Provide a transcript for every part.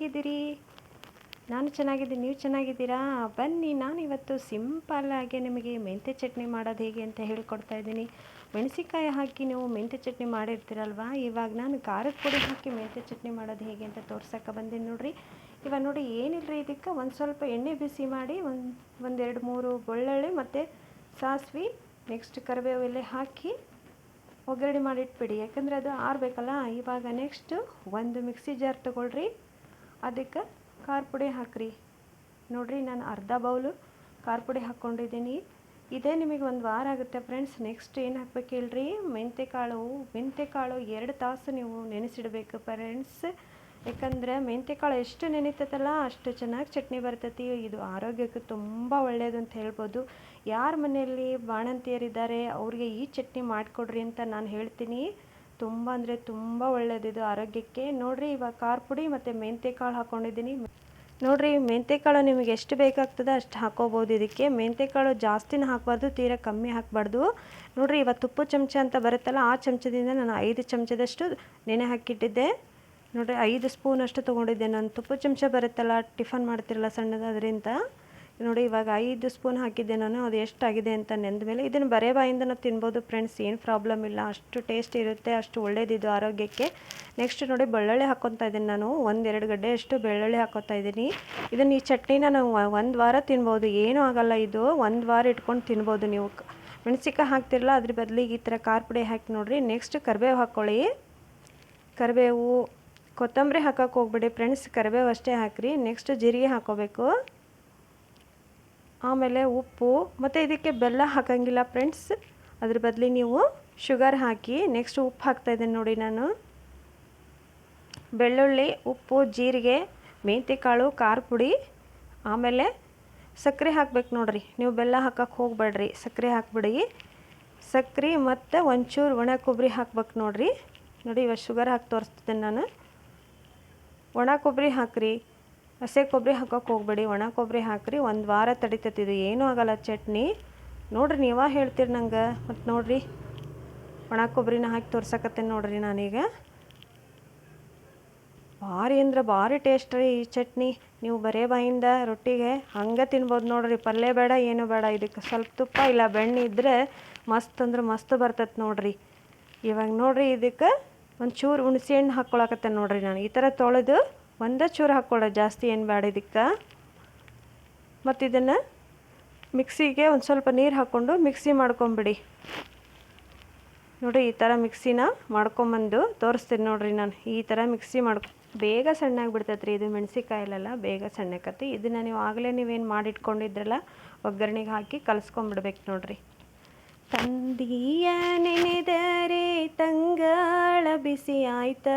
ಹೇಗಿದ್ದೀರಿ ನಾನು ಚೆನ್ನಾಗಿದ್ದೀನಿ ನೀವು ಚೆನ್ನಾಗಿದ್ದೀರಾ? ಬನ್ನಿ ನಾನು ಇವತ್ತು ಸಿಂಪಲ್ಲಾಗಿ ನಿಮಗೆ ಮೆಂತ್ಯ ಚಟ್ನಿ ಮಾಡೋದು ಹೇಗೆ ಅಂತ ಹೇಳ್ಕೊಡ್ತಾ ಇದ್ದೀನಿ. ಮೆಣಸಿಕಾಯಿ ಹಾಕಿ ನೀವು ಮೆಂತ್ಯ ಚಟ್ನಿ ಮಾಡಿರ್ತೀರಲ್ವಾ? ಇವಾಗ ನಾನು ಖಾರದ ಪುಡಿ ಹಾಕಿ ಮೆಂತ್ಯ ಚಟ್ನಿ ಮಾಡೋದು ಹೇಗೆ ಅಂತ ತೋರ್ಸಕ್ಕೆ ಬಂದೀನಿ ನೋಡಿರಿ. ಇವಾಗ ನೋಡಿ ಏನಿಲ್ಲ ಇದಕ್ಕೆ? ಒಂದು ಸ್ವಲ್ಪ ಎಣ್ಣೆ ಬಿಸಿ ಮಾಡಿ ಒಂದು, ಒಂದೆರಡು ಮೂರು ಬೆಳ್ಳುಳ್ಳಿ ಮತ್ತು ಸಾಸಿವೆ ನೆಕ್ಸ್ಟ್ ಕರಿಬೇವು ಎಲೆ ಹಾಕಿ ಒಗ್ಗರಣೆ ಮಾಡಿಟ್ಬಿಡಿ. ಯಾಕಂದರೆ ಅದು ಆರಬೇಕಲ್ಲ? ಇವಾಗ ನೆಕ್ಸ್ಟು ಒಂದು ಮಿಕ್ಸಿ ಜಾರ್ ತೊಗೊಳ್ರಿ. ಅದಕ್ಕೆ ಖಾರ ಪುಡಿ ಹಾಕ್ರಿ. ನೋಡಿರಿ ನಾನು ಅರ್ಧ ಬೌಲು ಖಾರ ಪುಡಿ ಹಾಕ್ಕೊಂಡಿದ್ದೀನಿ. ಇದೇ ನಿಮಗೆ ಒಂದು ವಾರ ಆಗುತ್ತೆ ಫ್ರೆಂಡ್ಸ್. ನೆಕ್ಸ್ಟ್ ಏನು ಹಾಕ್ಬೇಕು ಹೇಳ್ರಿ? ಮೆಂತ್ಯಕಾಳು ಮೆಂತ್ಯಕಾಳು ಎರಡು ತಾಸು ನೀವು ನೆನೆಸಿಡಬೇಕು ಫ್ರೆಂಡ್ಸ್. ಯಾಕಂದರೆ ಮೆಂತ್ಯಕಾಳು ಎಷ್ಟು ನೆನೀತೈತಲ್ಲ ಅಷ್ಟು ಚೆನ್ನಾಗಿ ಚಟ್ನಿ ಬರ್ತೈತಿ. ಇದು ಆರೋಗ್ಯಕ್ಕೆ ತುಂಬ ಒಳ್ಳೆಯದು ಅಂತ ಹೇಳ್ಬೋದು. ಯಾರ ಮನೆಯಲ್ಲಿ ಬಾಣಂತಿಯರಿದ್ದಾರೆ, ಅವ್ರಿಗೆ ಈ ಚಟ್ನಿ ಮಾಡಿಕೊಡ್ರಿ ಅಂತ ನಾನು ಹೇಳ್ತೀನಿ. ತುಂಬ ಅಂದರೆ ತುಂಬ ಒಳ್ಳೆಯದಿದು ಆರೋಗ್ಯಕ್ಕೆ. ನೋಡಿರಿ, ಇವಾಗ ಖಾರ ಪುಡಿ ಮತ್ತು ಮೆಂತ್ಯಕಾಳು ಹಾಕ್ಕೊಂಡಿದ್ದೀನಿ ನೋಡಿರಿ, ಮೆಂತ್ಯಕಾಳು ನಿಮಗೆ ಎಷ್ಟು ಬೇಕಾಗ್ತದೆ ಅಷ್ಟು ಹಾಕೋಬೋದು ಇದಕ್ಕೆ. ಮೆಂತ್ಯಕಾಳು ಜಾಸ್ತಿನೂ ಹಾಕಬಾರ್ದು, ತೀರಾ ಕಮ್ಮಿ ಹಾಕಬಾರ್ದು. ನೋಡಿರಿ, ಇವತ್ತು ತುಪ್ಪು ಚಮಚ ಅಂತ ಬರುತ್ತಲ್ಲ, ಆ ಚಮಚದಿಂದ ನಾನು ಐದು ಚಮಚದಷ್ಟು ನೆನೆ ಹಾಕಿಟ್ಟಿದ್ದೆ. ನೋಡಿರಿ, ಐದು ಸ್ಪೂನಷ್ಟು ತೊಗೊಂಡಿದ್ದೆ ನಾನು. ತುಪ್ಪ ಚಮಚ ಬರುತ್ತಲ್ಲ, ಟಿಫನ್ ಮಾಡ್ತಿರಲ್ಲ ಸಣ್ಣದು ನೋಡಿ, ಇವಾಗ ಐದು ಸ್ಪೂನ್ ಹಾಕಿದ್ದೆ ನಾನು, ಅದು ಎಷ್ಟಾಗಿದೆ ಅಂತ ನೆಂದ ಮೇಲೆ ಇದನ್ನು ಬರೇ ಬಾಯಿಂದನೂ ತಿನ್ಬೋದು ಫ್ರೆಂಡ್ಸ್, ಏನು ಪ್ರಾಬ್ಲಮ್ ಇಲ್ಲ. ಅಷ್ಟು ಟೇಸ್ಟ್ ಇರುತ್ತೆ, ಅಷ್ಟು ಒಳ್ಳೇದಿದ್ದು ಆರೋಗ್ಯಕ್ಕೆ. ನೆಕ್ಸ್ಟ್ ನೋಡಿ, ಬೆಳ್ಳುಳ್ಳಿ ಹಾಕ್ಕೊತಾ ಇದ್ದೀನಿ ನಾನು, ಒಂದೆರಡು ಗಡ್ಡೆ ಅಷ್ಟು ಬೆಳ್ಳುಳ್ಳಿ ಹಾಕ್ಕೊತಾ ಇದ್ದೀನಿ. ಇದನ್ನು ಈ ಚಟ್ನಿನ ನಾವು ಒಂದು ವಾರ ತಿನ್ಬೋದು, ಏನೂ ಆಗಲ್ಲ ಇದು. ಒಂದು ವಾರ ಇಟ್ಕೊಂಡು ತಿನ್ಬೋದು ನೀವು. ಮೆಣಸಿಕಾಯಿ ಹಾಕ್ತಿರಲ್ಲ, ಅದ್ರ ಬದಲಿಗೆ ಈ ಥರ ಖಾರ ಪುಡಿ ಹಾಕಿ ನೋಡಿರಿ. ನೆಕ್ಸ್ಟ್ ಕರಿಬೇವು ಹಾಕ್ಕೊಳ್ಳಿ ಕರಿಬೇವು, ಕೊತ್ತಂಬರಿ ಹಾಕೋಕೆ ಹೋಗ್ಬಿಡಿ ಫ್ರೆಂಡ್ಸ್, ಕರಿಬೇವು ಅಷ್ಟೇ ಹಾಕಿರಿ. ನೆಕ್ಸ್ಟ್ ಜೀರಿಗೆ ಹಾಕೋಬೇಕು. ಆಮೇಲೆ ಉಪ್ಪು, ಮತ್ತು ಇದಕ್ಕೆ ಬೆಲ್ಲ ಹಾಕಂಗಿಲ್ಲ ಫ್ರೆಂಡ್ಸ್ ಅದ್ರ ಬದಲಿ ನೀವು ಶುಗರ್ ಹಾಕಿ ನೆಕ್ಸ್ಟ್ ಉಪ್ಪು ಹಾಕ್ತಾಯಿದ್ದೇನೆ ನೋಡಿ ನಾನು. ಬೆಳ್ಳುಳ್ಳಿ, ಉಪ್ಪು, ಜೀರಿಗೆ ಮೆಂತ್ಯಕಾಳು ಖಾರ ಪುಡಿ ಆಮೇಲೆ ಸಕ್ಕರೆ ಹಾಕ್ಬೇಕು ನೋಡ್ರಿ. ನೀವು ಬೆಲ್ಲ ಹಾಕಕ್ಕೆ ಹೋಗ್ಬೇಡ್ರಿ, ಸಕ್ಕರೆ ಹಾಕ್ಬಿಡಿ. ಸಕ್ಕರೆ ಮತ್ತು ಒಂಚೂರು ಒಣ ಕೊಬ್ಬರಿ ಹಾಕ್ಬೇಕು ನೋಡ್ರಿ. ನೋಡಿ ಇವಾಗ ಶುಗರ್ ಹಾಕಿ ತೋರಿಸ್ತಿದ್ದೇನೆ ನಾನು. ಒಣ ಕೊಬ್ಬರಿ ಹಾಕ್ರಿ. ಹಸೆ ಕೊಬ್ಬರಿ ಹಾಕೋಕೆ ಹೋಗ್ಬೇಡಿ, ಒಣ ಕೊಬ್ಬರಿ ಹಾಕ್ರಿ, ಒಂದು ವಾರ ತಡಿತೈತಿದು, ಏನೂ ಆಗಲ್ಲ ಚಟ್ನಿ. ನೋಡ್ರಿ ನೀವ ಹೇಳ್ತೀರಿ ನಂಗೆ ಮತ್ತು ನೋಡಿರಿ. ಒಣ ಕೊಬ್ಬರಿನ ಹಾಕಿ ತೋರ್ಸಕತ್ತೇನೆ ನೋಡ್ರಿ ನಾನೀಗ. ಭಾರಿ ಅಂದ್ರೆ ಭಾರಿ ಟೇಸ್ಟ್ ರೀ ಈ ಚಟ್ನಿ. ನೀವು ಬರೇ ಬಾಯಿಂದ ರೊಟ್ಟಿಗೆ ಹಂಗೆ ತಿನ್ಬೋದು ನೋಡ್ರಿ, ಪಲ್ಯ ಬೇಡ, ಏನು ಬೇಡ ಇದಕ್ಕೆ ಸ್ವಲ್ಪ ತುಪ್ಪ ಇಲ್ಲ, ಬೆಣ್ಣೆ ಇದ್ದರೆ ಮಸ್ತ್ ಅಂದ್ರೆ ಮಸ್ತ್ ಬರ್ತೈತೆ ನೋಡ್ರಿ. ಇವಾಗ ನೋಡ್ರಿ ಇದಕ್ಕೆ ಒಂದು ಚೂರು ಹುಣಸೆ ಹಣ್ಣು ಹಾಕ್ಕೊಳಕತ್ತೆ ನೋಡ್ರಿ ನಾನು, ಈ ಥರ ತೊಳೆದು ಒಂದೇ ಚೂರು ಹಾಕ್ಕೊಳ್ಳೋ ಜಾಸ್ತಿ, ಏನು ಬೇಡ ಇದಕ್ಕೆ. ಮತ್ತು ಇದನ್ನು ಮಿಕ್ಸಿಗೆ ಒಂದು ಸ್ವಲ್ಪ ನೀರು ಹಾಕ್ಕೊಂಡು ಮಿಕ್ಸಿ ಮಾಡ್ಕೊಂಬಿಡಿ. ನೋಡಿ, ಈ ಥರ ಮಿಕ್ಸಿನ ಮಾಡ್ಕೊಂಬಂದು ತೋರಿಸ್ತೀನಿ ನೋಡಿರಿ ನಾನು. ಈ ಥರ ಮಿಕ್ಸಿ ಮಾಡ್ಕೊ, ಬೇಗ ಸಣ್ಣಾಗಿ ಬಿಡ್ತೈತೆ ರೀ ಇದು ಮೆಣಸಿಕಾಯಿಲೆಲ್ಲ ಬೇಗ ಸಣ್ಣಕತ್ತಿ. ಇದನ್ನು ನೀವು ಆಗಲೇ ನೀವೇನು ಮಾಡಿಟ್ಕೊಂಡಿದ್ರಲ್ಲ, ಒಗ್ಗರಣೆಗೆ ಹಾಕಿ ಕಲಿಸ್ಕೊಂಬಿಡ್ಬೇಕು ನೋಡಿರಿ. ತಂದಿಯ ನೆನೆದರೆ ತಂಗಾಳ ಬಿಸಿ ಆಯ್ತ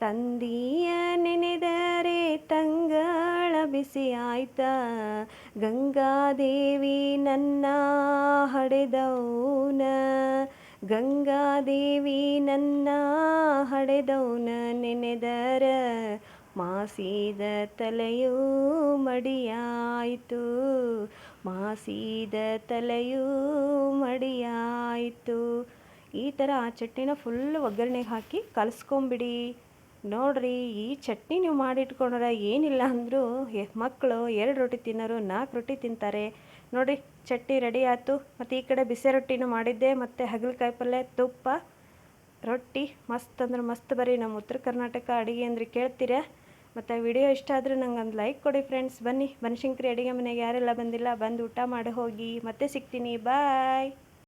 ತಂದೀಯ ನೆನೆದರೆ ತಂಗಳ ಬಿಸಿ ಆಯ್ತ ಗಂಗಾದೇವಿ ನನ್ನ ಹಡೆದೌನ ಗಂಗಾದೇವಿ ನನ್ನ ಹಡೆದೌನ ನೆನೆದರ ಮಾಸಿದ ತಲೆಯೂ ಮಡಿಯಾಯಿತು. ಮಾಸಿದ ತಲೆಯೂ ಮಡಿಯಾಯಿತು. ಈ ಥರ ಆ ಚಟ್ನಿನ ಫುಲ್ ಒಗ್ಗರಣೆಗೆ ಹಾಕಿ ಕಲಿಸ್ಕೊಂಬಿಡಿ. ನೋಡ್ರಿ, ಈ ಚಟ್ನಿ ನೀವು ಮಾಡಿಟ್ಕೊಂಡ್ರೆ ಏನಿಲ್ಲ ಅಂದರೂ ಮಕ್ಕಳು ಎರಡು ರೊಟ್ಟಿ ತಿನ್ನೋರು ನಾಲ್ಕು ರೊಟ್ಟಿ ತಿಂತಾರೆ. ನೋಡಿ ಚಟ್ನಿ ರೆಡಿ ಆಯಿತು. ಮತ್ತು ಈ ಕಡೆ ಬಿಸಿ ರೊಟ್ಟಿನೂ ಮಾಡಿದ್ದೆ. ಮತ್ತು ಹಗಲಕಾಯಿ ಪಲ್ಯ, ತುಪ್ಪ, ರೊಟ್ಟಿ. ಮಸ್ತ್ ಅಂದ್ರೆ ಮಸ್ತ್ ಬರೀ ನಮ್ಮ ಉತ್ತರ ಕರ್ನಾಟಕ ಅಡುಗೆ ಅಂದ್ರೆ ಕೇಳ್ತೀರಾ. ಮತ್ತು ವಿಡಿಯೋ ಇಷ್ಟ ಆದರೆ ನಂಗೆ ಒಂದು ಲೈಕ್ ಕೊಡಿ ಫ್ರೆಂಡ್ಸ್. ಬನ್ನಿ, ಬನಶಂಕರಿ ಅಡುಗೆ ಮನೆಗೆ ಯಾರೆಲ್ಲ ಬಂದಿಲ್ಲ, ಬಂದು ಊಟ ಮಾಡಿ ಹೋಗಿ. ಮತ್ತೆ ಸಿಗ್ತೀನಿ. ಬಾಯ್.